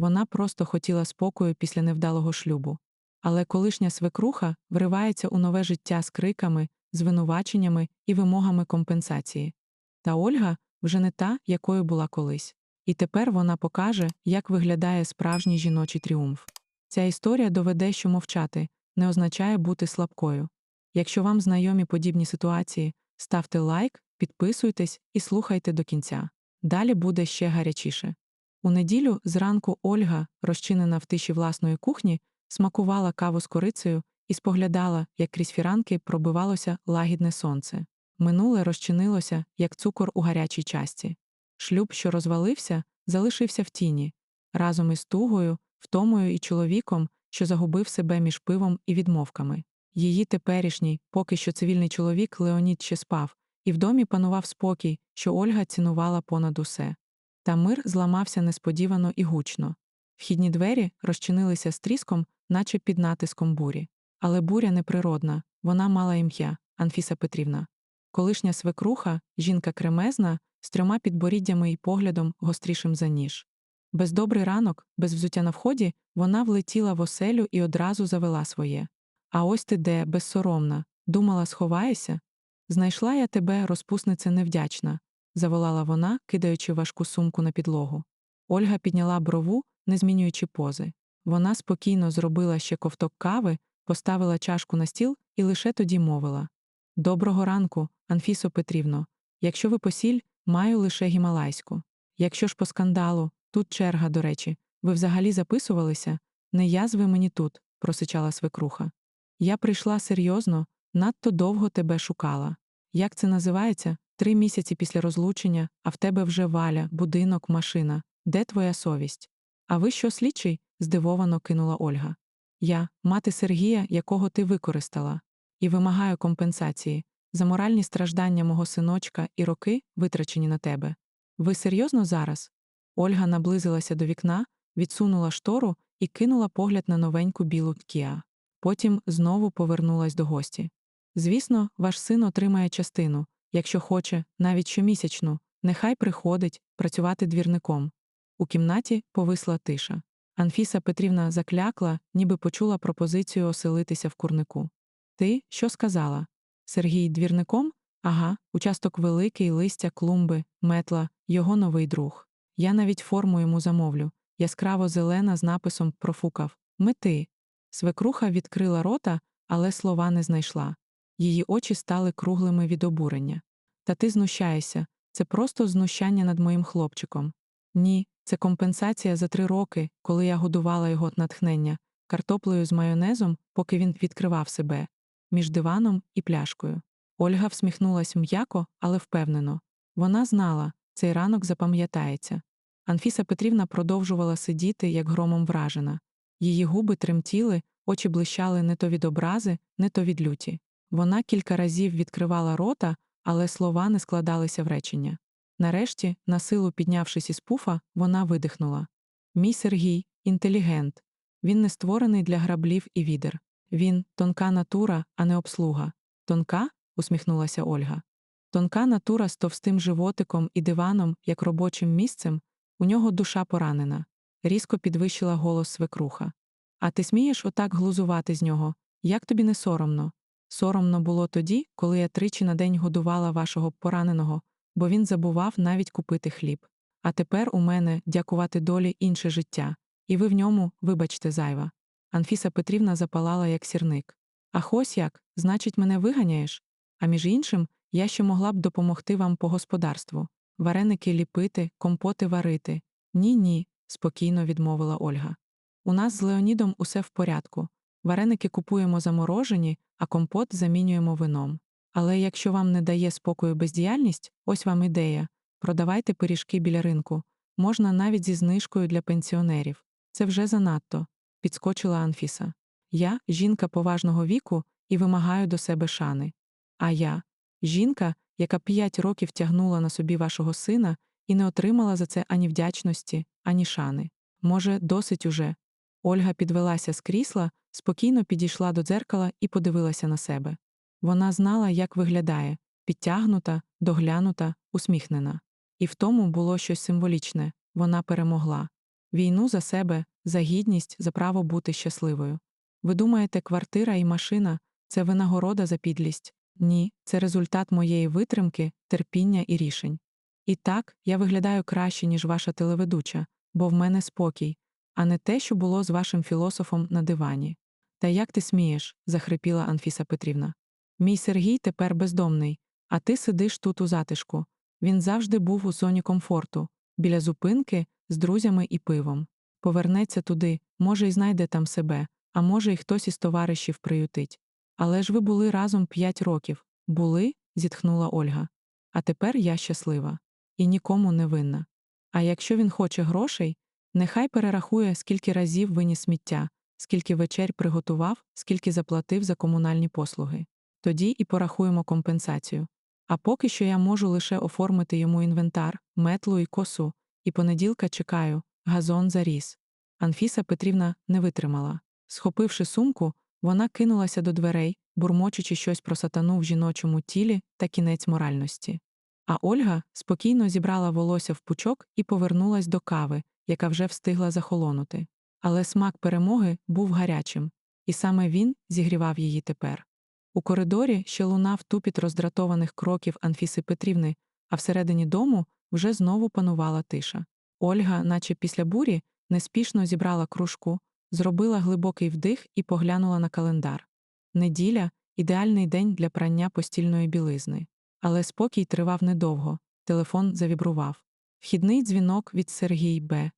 вона просто хотіла спокою після невдалого шлюбу. Але колишня свекруха вривається у нове життя з криками, звинуваченнями і вимогами компенсації. Та Ольга вже не та, якою була колись. І тепер вона покаже, як виглядає справжній жіночий тріумф. Ця історія доведе, що мовчати не означає бути слабкою. Якщо вам знайомі подібні ситуації, ставте лайк, підписуйтесь і слухайте до кінця. Далі буде ще гарячіше. У неділю зранку Ольга, розчинена в тиші власної кухні, смакувала каву з корицею і споглядала, як крізь фіранки пробивалося лагідне сонце. Минуле розчинилося, як цукор у гарячій часті. Шлюб, що розвалився, залишився в тіні, разом із тугою, втомою і чоловіком, що загубив себе між пивом і відмовками. Її теперішній, поки що цивільний чоловік Леонід ще спав, і в домі панував спокій, що Ольга цінувала понад усе. Та мир зламався несподівано і гучно. Вхідні двері розчинилися з тріском, наче під натиском бурі. Але буря неприродна, вона мала ім'я Анфіса Петрівна. Колишня свекруха, жінка кремезна, з трьома підборіддями і поглядом гострішим за ніж. Без добрий ранок, без взуття на вході, вона влетіла в оселю і одразу завела своє. А ось ти де, безсоромна, думала, сховаєшся? Знайшла я тебе, розпусниця невдячна, заволала вона, кидаючи важку сумку на підлогу. Ольга підняла брову, не змінюючи пози. Вона спокійно зробила ще ковток кави, поставила чашку на стіл і лише тоді мовила Доброго ранку, Анфісо Петрівно. Якщо ви посіль, маю лише гімалайську. Якщо ж по скандалу, тут черга, до речі, ви взагалі записувалися? Не язви мені тут, просичала свекруха. Я прийшла серйозно, надто довго тебе шукала. Як це називається? Три місяці після розлучення, а в тебе вже валя, будинок, машина. Де твоя совість? А ви що, слідчий? здивовано кинула Ольга. Я, мати Сергія, якого ти використала, і вимагаю компенсації за моральні страждання мого синочка і роки, витрачені на тебе. Ви серйозно зараз? Ольга наблизилася до вікна, відсунула штору і кинула погляд на новеньку білу кіа. Потім знову повернулась до гості. Звісно, ваш син отримає частину, якщо хоче, навіть щомісячну, нехай приходить працювати двірником. У кімнаті повисла тиша. Анфіса Петрівна заклякла, ніби почула пропозицію оселитися в курнику. Ти що сказала? Сергій двірником? Ага, участок великий, листя, клумби, метла, його новий друг. Я навіть форму йому замовлю. Яскраво зелена з написом профукав Мети. Свекруха відкрила рота, але слова не знайшла. Її очі стали круглими від обурення. Та ти знущаєшся, це просто знущання над моїм хлопчиком. Ні, це компенсація за три роки, коли я годувала його натхнення, картоплею з майонезом, поки він відкривав себе, між диваном і пляшкою. Ольга всміхнулась м'яко, але впевнено. Вона знала, цей ранок запам'ятається. Анфіса Петрівна продовжувала сидіти, як громом вражена. Її губи тремтіли, очі блищали не то від образи, не то від люті. Вона кілька разів відкривала рота, але слова не складалися в речення. Нарешті, на силу піднявшись із пуфа, вона видихнула. Мій Сергій інтелігент. Він не створений для граблів і відер. Він тонка натура, а не обслуга. Тонка? усміхнулася Ольга. Тонка натура з товстим животиком і диваном, як робочим місцем, у нього душа поранена. Різко підвищила голос свекруха. А ти смієш отак глузувати з нього? Як тобі не соромно? Соромно було тоді, коли я тричі на день годувала вашого пораненого, бо він забував навіть купити хліб. А тепер у мене, дякувати долі, інше життя, і ви в ньому, вибачте, зайва. Анфіса Петрівна запалала, як сірник. Ах ось як, значить, мене виганяєш? А між іншим, я ще могла б допомогти вам по господарству вареники ліпити, компоти варити. Ні, ні, спокійно відмовила Ольга. У нас з Леонідом усе в порядку. Вареники купуємо заморожені, а компот замінюємо вином. Але якщо вам не дає спокою бездіяльність, ось вам ідея продавайте пиріжки біля ринку, можна навіть зі знижкою для пенсіонерів. Це вже занадто, підскочила Анфіса. Я жінка поважного віку і вимагаю до себе шани. А я жінка, яка п'ять років тягнула на собі вашого сина і не отримала за це ані вдячності, ані шани. Може, досить уже. Ольга підвелася з крісла, спокійно підійшла до дзеркала і подивилася на себе. Вона знала, як виглядає підтягнута, доглянута, усміхнена. І в тому було щось символічне вона перемогла. Війну за себе, за гідність, за право бути щасливою. Ви думаєте, квартира і машина це винагорода за підлість? Ні, це результат моєї витримки, терпіння і рішень. І так, я виглядаю краще, ніж ваша телеведуча, бо в мене спокій, а не те, що було з вашим філософом на дивані. Та як ти смієш? захрипіла Анфіса Петрівна. Мій Сергій тепер бездомний, а ти сидиш тут у затишку. Він завжди був у зоні комфорту, біля зупинки, з друзями і пивом. Повернеться туди, може, й знайде там себе, а може, й хтось із товаришів приютить. Але ж ви були разом п'ять років. Були, зітхнула Ольга. А тепер я щаслива і нікому не винна. А якщо він хоче грошей, нехай перерахує, скільки разів виніс сміття, скільки вечерь приготував, скільки заплатив за комунальні послуги. Тоді і порахуємо компенсацію. А поки що я можу лише оформити йому інвентар, метлу і косу, і понеділка чекаю, газон заріс. Анфіса Петрівна не витримала. Схопивши сумку, вона кинулася до дверей, бурмочучи щось про сатану в жіночому тілі та кінець моральності. А Ольга спокійно зібрала волосся в пучок і повернулась до кави, яка вже встигла захолонути. Але смак перемоги був гарячим, і саме він зігрівав її тепер. У коридорі ще лунав тупіт роздратованих кроків Анфіси Петрівни, а всередині дому вже знову панувала тиша. Ольга, наче після бурі, неспішно зібрала кружку, зробила глибокий вдих і поглянула на календар. Неділя ідеальний день для прання постільної білизни. Але спокій тривав недовго. Телефон завібрував. Вхідний дзвінок від Сергій Б.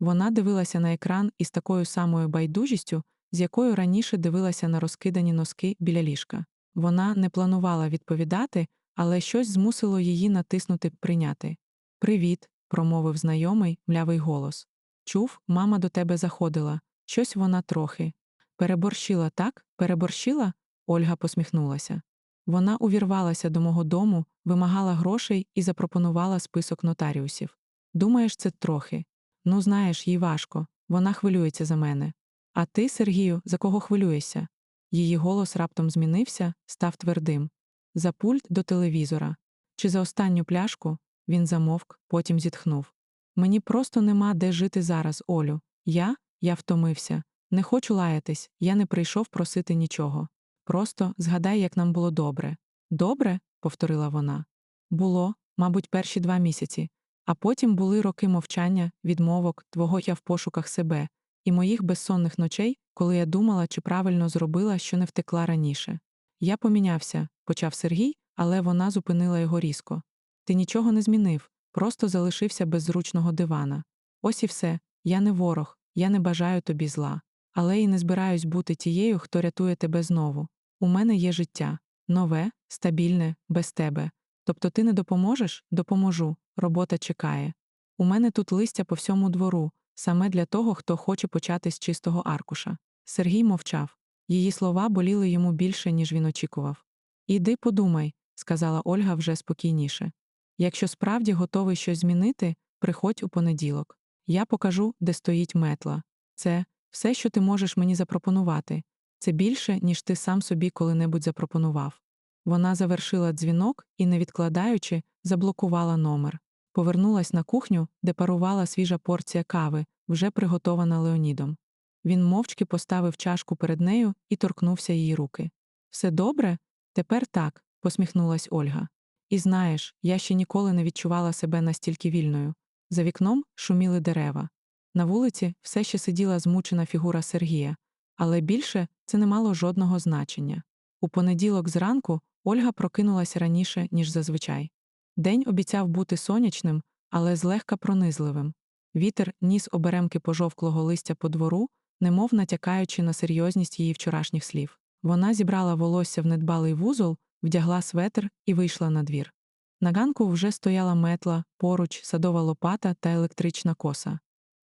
Вона дивилася на екран із такою самою байдужістю, з якою раніше дивилася на розкидані носки біля ліжка. Вона не планувала відповідати, але щось змусило її натиснути прийняти. Привіт, промовив знайомий, млявий голос. Чув, мама до тебе заходила. Щось вона трохи. Переборщила так? Переборщила? Ольга посміхнулася. Вона увірвалася до мого дому, вимагала грошей і запропонувала список нотаріусів. Думаєш, це трохи. Ну, знаєш, їй важко. Вона хвилюється за мене. А ти, Сергію, за кого хвилюєшся? Її голос раптом змінився, став твердим. За пульт до телевізора. Чи за останню пляшку? Він замовк, потім зітхнув. Мені просто нема де жити зараз, Олю. Я? Я втомився. Не хочу лаятись, я не прийшов просити нічого. Просто згадай, як нам було добре. Добре? повторила вона. Було, мабуть, перші два місяці, а потім були роки мовчання, відмовок, твого я в пошуках себе, і моїх безсонних ночей, коли я думала, чи правильно зробила, що не втекла раніше. Я помінявся, почав Сергій, але вона зупинила його різко. Ти нічого не змінив, просто залишився без зручного дивана. Ось і все, я не ворог, я не бажаю тобі зла, але і не збираюсь бути тією, хто рятує тебе знову. У мене є життя нове, стабільне, без тебе. Тобто ти не допоможеш? Допоможу. Робота чекає. У мене тут листя по всьому двору, саме для того, хто хоче почати з чистого аркуша. Сергій мовчав. Її слова боліли йому більше, ніж він очікував. Іди подумай, сказала Ольга вже спокійніше. Якщо справді готовий щось змінити, приходь у понеділок. Я покажу, де стоїть метла. Це все, що ти можеш мені запропонувати. Це більше, ніж ти сам собі коли-небудь запропонував. Вона завершила дзвінок і, не відкладаючи, заблокувала номер. Повернулась на кухню, де парувала свіжа порція кави, вже приготована Леонідом. Він мовчки поставив чашку перед нею і торкнувся її руки. Все добре? Тепер так, посміхнулась Ольга. І знаєш, я ще ніколи не відчувала себе настільки вільною. За вікном шуміли дерева. На вулиці все ще сиділа змучена фігура Сергія, але більше це не мало жодного значення. У понеділок зранку Ольга прокинулася раніше, ніж зазвичай. День обіцяв бути сонячним, але злегка пронизливим. Вітер ніс оберемки пожовклого листя по двору, немов натякаючи на серйозність її вчорашніх слів. Вона зібрала волосся в недбалий вузол, вдягла светр і вийшла на двір. На ганку вже стояла метла, поруч садова лопата та електрична коса.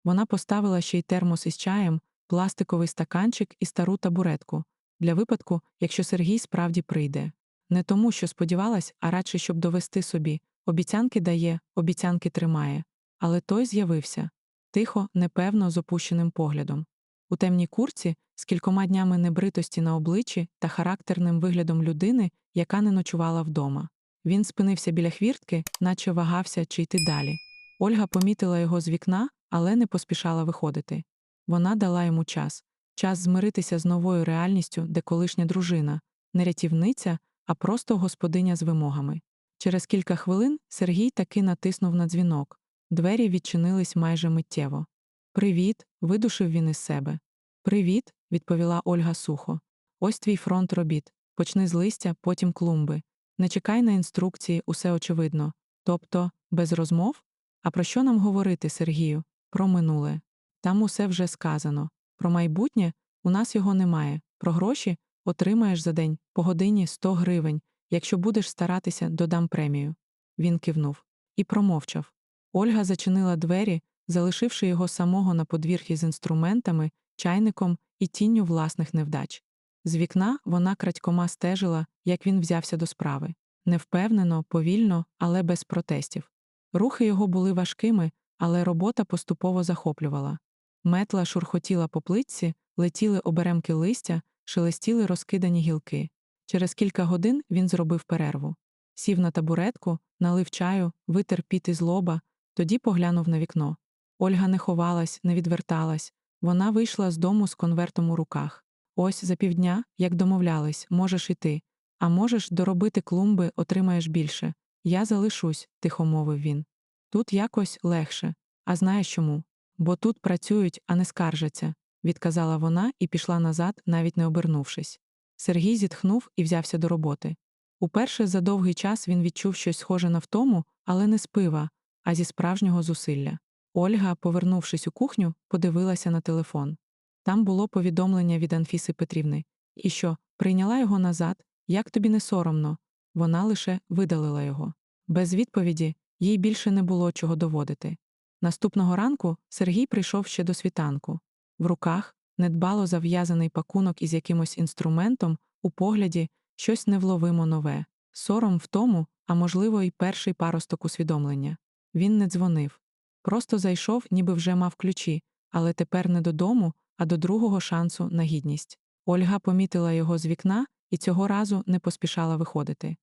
Вона поставила ще й термос із чаєм, пластиковий стаканчик і стару табуретку для випадку, якщо Сергій справді прийде. Не тому, що сподівалась, а радше, щоб довести собі обіцянки дає, обіцянки тримає. Але той з'явився тихо, непевно, з опущеним поглядом. У темній курці, з кількома днями небритості на обличчі та характерним виглядом людини, яка не ночувала вдома. Він спинився біля хвіртки, наче вагався чи йти далі. Ольга помітила його з вікна, але не поспішала виходити. Вона дала йому час час змиритися з новою реальністю, де колишня дружина, не рятівниця, а просто господиня з вимогами. Через кілька хвилин Сергій таки натиснув на дзвінок. Двері відчинились майже миттєво. Привіт, видушив він із себе. Привіт, відповіла Ольга сухо. Ось твій фронт робіт. Почни з листя, потім клумби. Не чекай на інструкції, усе очевидно. Тобто, без розмов? А про що нам говорити, Сергію? Про минуле. Там усе вже сказано. Про майбутнє у нас його немає. Про гроші отримаєш за день по годині 100 гривень. Якщо будеш старатися, додам премію. Він кивнув і промовчав. Ольга зачинила двері, залишивши його самого на подвір'ї з інструментами, чайником і тінню власних невдач. З вікна вона крадькома стежила, як він взявся до справи. Невпевнено, повільно, але без протестів. Рухи його були важкими, але робота поступово захоплювала. Метла шурхотіла по плитці, летіли оберемки листя, шелестіли розкидані гілки. Через кілька годин він зробив перерву. Сів на табуретку, налив чаю, витер піт із лоба, тоді поглянув на вікно. Ольга не ховалась, не відверталась. Вона вийшла з дому з конвертом у руках. Ось за півдня, як домовлялись, можеш іти. А можеш доробити клумби, отримаєш більше. Я залишусь, тихо мовив він. Тут якось легше. А знаєш чому? Бо тут працюють, а не скаржаться, відказала вона і пішла назад, навіть не обернувшись. Сергій зітхнув і взявся до роботи. Уперше за довгий час він відчув щось схоже на втому, але не з пива, а зі справжнього зусилля. Ольга, повернувшись у кухню, подивилася на телефон. Там було повідомлення від Анфіси Петрівни. І що, прийняла його назад, як тобі не соромно? Вона лише видалила його. Без відповіді їй більше не було чого доводити. Наступного ранку Сергій прийшов ще до світанку. В руках недбало зав'язаний пакунок із якимось інструментом, у погляді щось невловимо нове, сором в тому, а можливо, й перший паросток усвідомлення. Він не дзвонив. Просто зайшов, ніби вже мав ключі, але тепер не додому, а до другого шансу на гідність. Ольга помітила його з вікна і цього разу не поспішала виходити.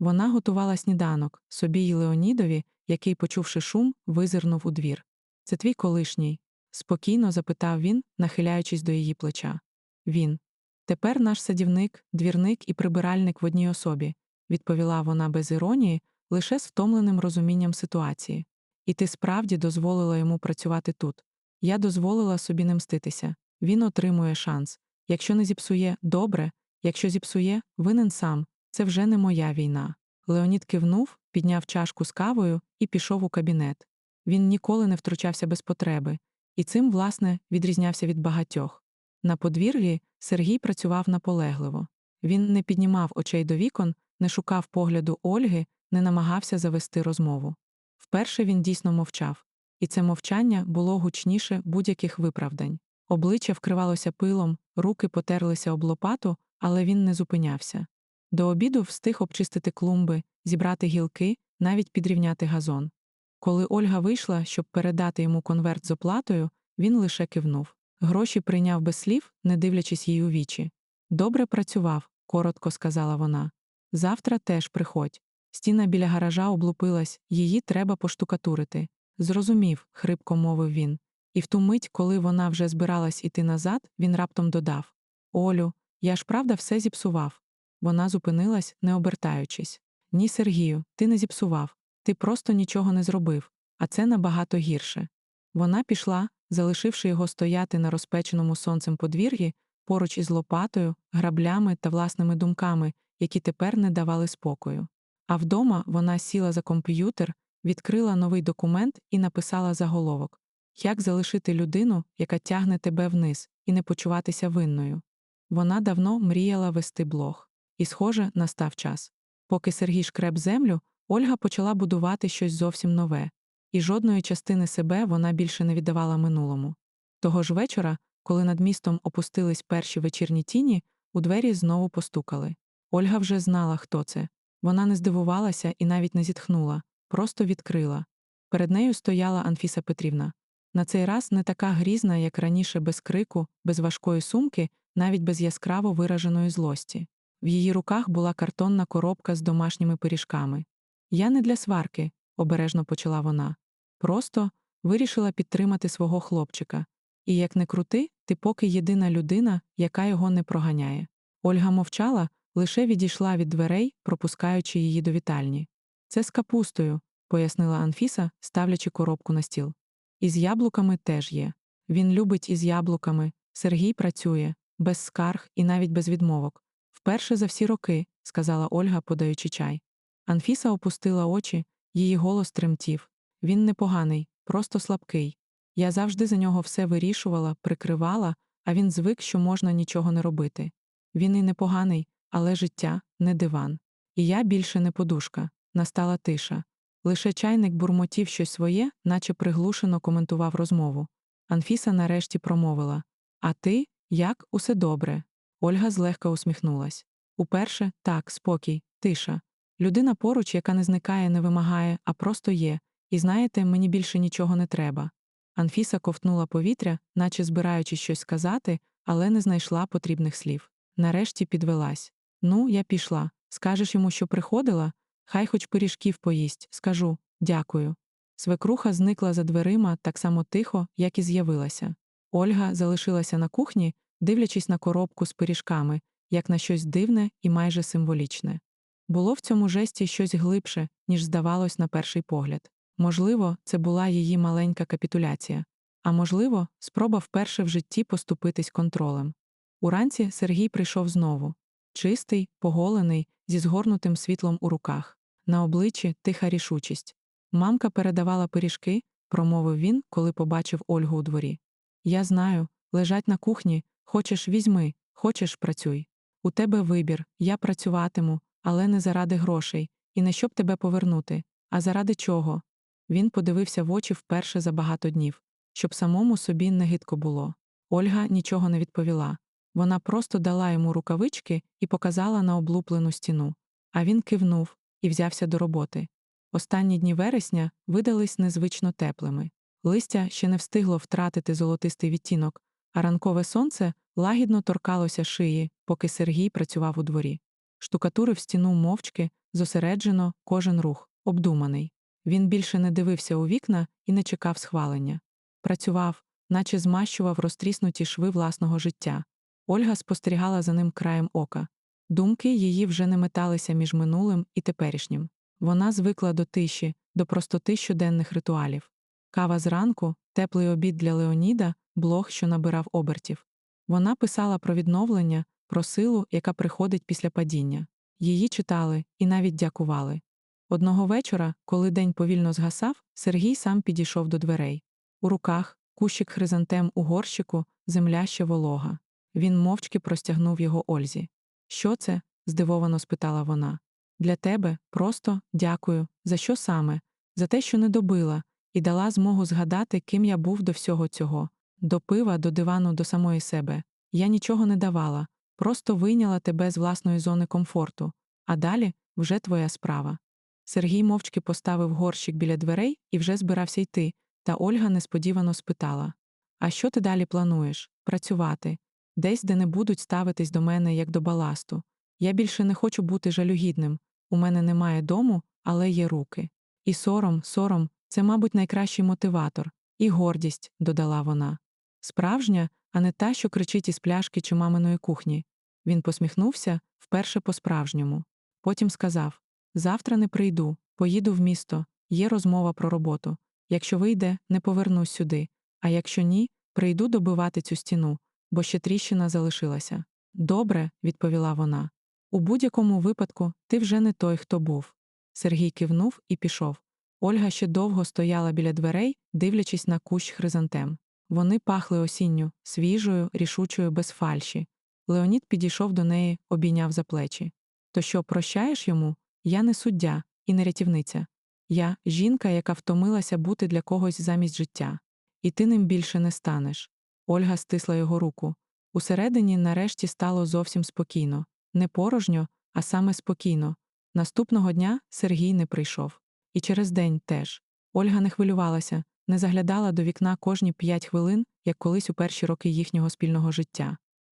Вона готувала сніданок собі й Леонідові, який, почувши шум, визирнув у двір. Це твій колишній? Спокійно запитав він, нахиляючись до її плеча. Він. Тепер наш садівник, двірник і прибиральник в одній особі, відповіла вона без іронії, лише з втомленим розумінням ситуації. І ти справді дозволила йому працювати тут. Я дозволила собі не мститися. Він отримує шанс. Якщо не зіпсує добре, якщо зіпсує, винен сам. Це вже не моя війна. Леонід кивнув, підняв чашку з кавою і пішов у кабінет. Він ніколи не втручався без потреби, і цим, власне, відрізнявся від багатьох. На подвір'ї Сергій працював наполегливо. Він не піднімав очей до вікон, не шукав погляду Ольги, не намагався завести розмову. Вперше він дійсно мовчав, і це мовчання було гучніше будь-яких виправдань. Обличчя вкривалося пилом, руки потерлися об лопату, але він не зупинявся. До обіду встиг обчистити клумби, зібрати гілки, навіть підрівняти газон. Коли Ольга вийшла, щоб передати йому конверт з оплатою, він лише кивнув. Гроші прийняв без слів, не дивлячись їй у вічі. Добре працював, коротко сказала вона. Завтра теж приходь. Стіна біля гаража облупилась, її треба поштукатурити. Зрозумів, хрипко мовив він. І в ту мить, коли вона вже збиралась іти назад, він раптом додав Олю, я ж правда все зіпсував. Вона зупинилась, не обертаючись. Ні, Сергію, ти не зіпсував, ти просто нічого не зробив, а це набагато гірше. Вона пішла, залишивши його стояти на розпеченому сонцем подвір'ї, поруч із лопатою, граблями та власними думками, які тепер не давали спокою. А вдома вона сіла за комп'ютер, відкрила новий документ і написала заголовок Як залишити людину, яка тягне тебе вниз, і не почуватися винною. Вона давно мріяла вести блог. І, схоже, настав час. Поки Сергій шкреб землю, Ольга почала будувати щось зовсім нове, і жодної частини себе вона більше не віддавала минулому. Того ж вечора, коли над містом опустились перші вечірні тіні, у двері знову постукали. Ольга вже знала, хто це. Вона не здивувалася і навіть не зітхнула, просто відкрила. Перед нею стояла Анфіса Петрівна. На цей раз не така грізна, як раніше, без крику, без важкої сумки, навіть без яскраво вираженої злості. В її руках була картонна коробка з домашніми пиріжками. Я не для сварки, обережно почала вона. Просто вирішила підтримати свого хлопчика. І як не крути, ти поки єдина людина, яка його не проганяє. Ольга мовчала, лише відійшла від дверей, пропускаючи її до вітальні. Це з капустою, пояснила Анфіса, ставлячи коробку на стіл. Із яблуками теж є. Він любить із яблуками, Сергій працює, без скарг і навіть без відмовок. Вперше за всі роки, сказала Ольга, подаючи чай. Анфіса опустила очі, її голос тремтів. Він непоганий, просто слабкий. Я завжди за нього все вирішувала, прикривала, а він звик, що можна нічого не робити. Він і непоганий, але життя не диван. І я більше не подушка. Настала тиша. Лише чайник бурмотів щось своє, наче приглушено коментував розмову. Анфіса нарешті промовила А ти, як, усе добре? Ольга злегка усміхнулась. Уперше так, спокій, тиша. Людина поруч, яка не зникає, не вимагає, а просто є. І знаєте, мені більше нічого не треба. Анфіса ковтнула повітря, наче збираючись щось сказати, але не знайшла потрібних слів. Нарешті підвелась. Ну, я пішла. Скажеш йому, що приходила? Хай хоч пиріжків поїсть, скажу дякую. Свекруха зникла за дверима так само тихо, як і з'явилася. Ольга залишилася на кухні, дивлячись на коробку з пиріжками, як на щось дивне і майже символічне. Було в цьому жесті щось глибше, ніж здавалось на перший погляд. Можливо, це була її маленька капітуляція, а можливо, спроба вперше в житті поступитись контролем. Уранці Сергій прийшов знову чистий, поголений, зі згорнутим світлом у руках, на обличчі тиха рішучість. Мамка передавала пиріжки, промовив він, коли побачив Ольгу у дворі. Я знаю, лежать на кухні, хочеш візьми, хочеш працюй. У тебе вибір, я працюватиму, але не заради грошей, і не щоб тебе повернути, а заради чого. Він подивився в очі вперше за багато днів, щоб самому собі не гидко було. Ольга нічого не відповіла. Вона просто дала йому рукавички і показала на облуплену стіну. А він кивнув і взявся до роботи. Останні дні вересня видались незвично теплими. Листя ще не встигло втратити золотистий відтінок, а ранкове сонце лагідно торкалося шиї, поки Сергій працював у дворі. Штукатурив стіну мовчки, зосереджено, кожен рух, обдуманий. Він більше не дивився у вікна і не чекав схвалення. Працював, наче змащував розтріснуті шви власного життя. Ольга спостерігала за ним краєм ока. Думки її вже не металися між минулим і теперішнім. Вона звикла до тиші, до простоти щоденних ритуалів. Кава зранку, теплий обід для Леоніда, блог, що набирав обертів. Вона писала про відновлення, про силу, яка приходить після падіння. Її читали і навіть дякували. Одного вечора, коли день повільно згасав, Сергій сам підійшов до дверей. У руках кущик хризантем у горщику, земля ще волога. Він мовчки простягнув його Ользі. Що це? здивовано спитала вона. Для тебе просто дякую. За що саме? За те, що не добила, і дала змогу згадати, ким я був до всього цього, до пива, до дивану, до самої себе. Я нічого не давала, просто вийняла тебе з власної зони комфорту, а далі вже твоя справа. Сергій мовчки поставив горщик біля дверей і вже збирався йти, та Ольга несподівано спитала А що ти далі плануєш? Працювати? Десь, де не будуть ставитись до мене як до баласту. Я більше не хочу бути жалюгідним. У мене немає дому, але є руки. І сором, сором це, мабуть, найкращий мотиватор, і гордість, додала вона. Справжня, а не та, що кричить із пляшки чи маминої кухні. Він посміхнувся вперше по-справжньому. Потім сказав Завтра не прийду, поїду в місто, є розмова про роботу. Якщо вийде, не повернусь сюди, а якщо ні, прийду добивати цю стіну, бо ще тріщина залишилася. Добре, відповіла вона. У будь-якому випадку ти вже не той, хто був. Сергій кивнув і пішов. Ольга ще довго стояла біля дверей, дивлячись на кущ хризантем. Вони пахли осінню, свіжою, рішучою, без фальші. Леонід підійшов до неї, обійняв за плечі. То що, прощаєш йому? Я не суддя і не рятівниця. Я жінка, яка втомилася бути для когось замість життя. І ти ним більше не станеш. Ольга стисла його руку. Усередині, нарешті, стало зовсім спокійно. Не порожньо, а саме спокійно. Наступного дня Сергій не прийшов. І через день теж. Ольга не хвилювалася, не заглядала до вікна кожні п'ять хвилин, як колись у перші роки їхнього спільного життя.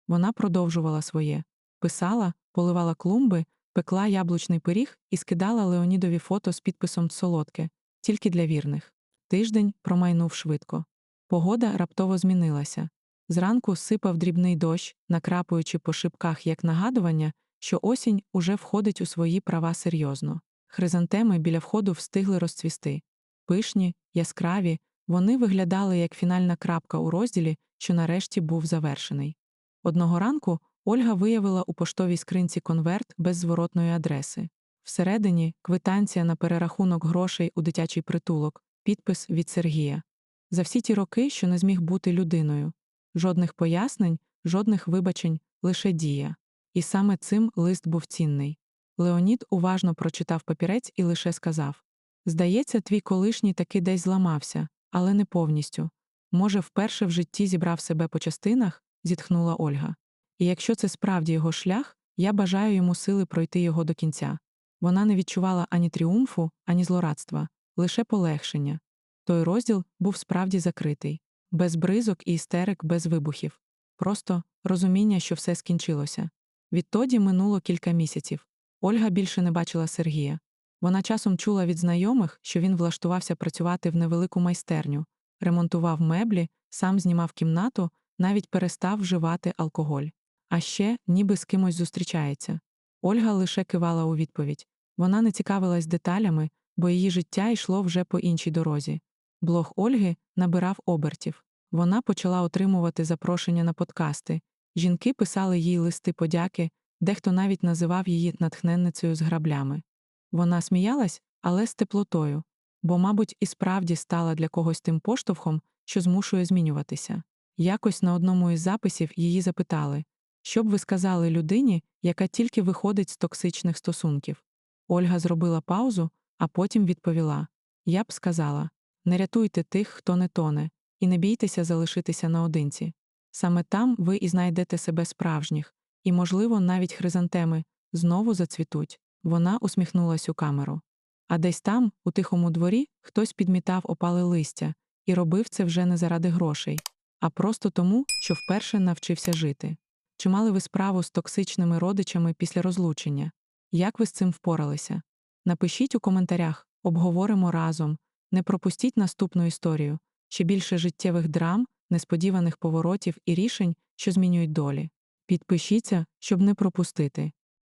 Вона продовжувала своє писала, поливала клумби, пекла яблучний пиріг і скидала Леонідові фото з підписом солодке, тільки для вірних. Тиждень промайнув швидко. Погода раптово змінилася. Зранку сипав дрібний дощ, накрапуючи по шибках як нагадування, що осінь уже входить у свої права серйозно. Хризантеми біля входу встигли розцвісти. Пишні, яскраві, вони виглядали як фінальна крапка у розділі, що нарешті був завершений. Одного ранку Ольга виявила у поштовій скринці конверт без зворотної адреси. Всередині квитанція на перерахунок грошей у дитячий притулок, підпис від Сергія. За всі ті роки, що не зміг бути людиною. Жодних пояснень, жодних вибачень, лише дія. І саме цим лист був цінний. Леонід уважно прочитав папірець і лише сказав Здається, твій колишній таки десь зламався, але не повністю. Може, вперше в житті зібрав себе по частинах, зітхнула Ольга. І якщо це справді його шлях, я бажаю йому сили пройти його до кінця. Вона не відчувала ані тріумфу, ані злорадства, лише полегшення. Той розділ був справді закритий, без бризок і істерик, без вибухів. Просто розуміння, що все скінчилося. Відтоді минуло кілька місяців. Ольга більше не бачила Сергія. Вона часом чула від знайомих, що він влаштувався працювати в невелику майстерню, ремонтував меблі, сам знімав кімнату, навіть перестав вживати алкоголь. А ще ніби з кимось зустрічається. Ольга лише кивала у відповідь. Вона не цікавилась деталями, бо її життя йшло вже по іншій дорозі. Блог Ольги набирав обертів. Вона почала отримувати запрошення на подкасти. Жінки писали їй листи подяки, дехто навіть називав її натхненницею з граблями. Вона сміялась, але з теплотою, бо, мабуть, і справді стала для когось тим поштовхом, що змушує змінюватися. Якось на одному із записів її запитали, що б ви сказали людині, яка тільки виходить з токсичних стосунків. Ольга зробила паузу, а потім відповіла: Я б сказала не рятуйте тих, хто не тоне, і не бійтеся залишитися наодинці. Саме там ви і знайдете себе справжніх, і, можливо, навіть хризантеми знову зацвітуть. Вона усміхнулась у камеру. А десь там, у тихому дворі, хтось підмітав опале листя і робив це вже не заради грошей, а просто тому, що вперше навчився жити. Чи мали ви справу з токсичними родичами після розлучення? Як ви з цим впоралися? Напишіть у коментарях, обговоримо разом. Не пропустіть наступну історію, ще більше життєвих драм, несподіваних поворотів і рішень, що змінюють долі. Підпишіться, щоб не пропустити.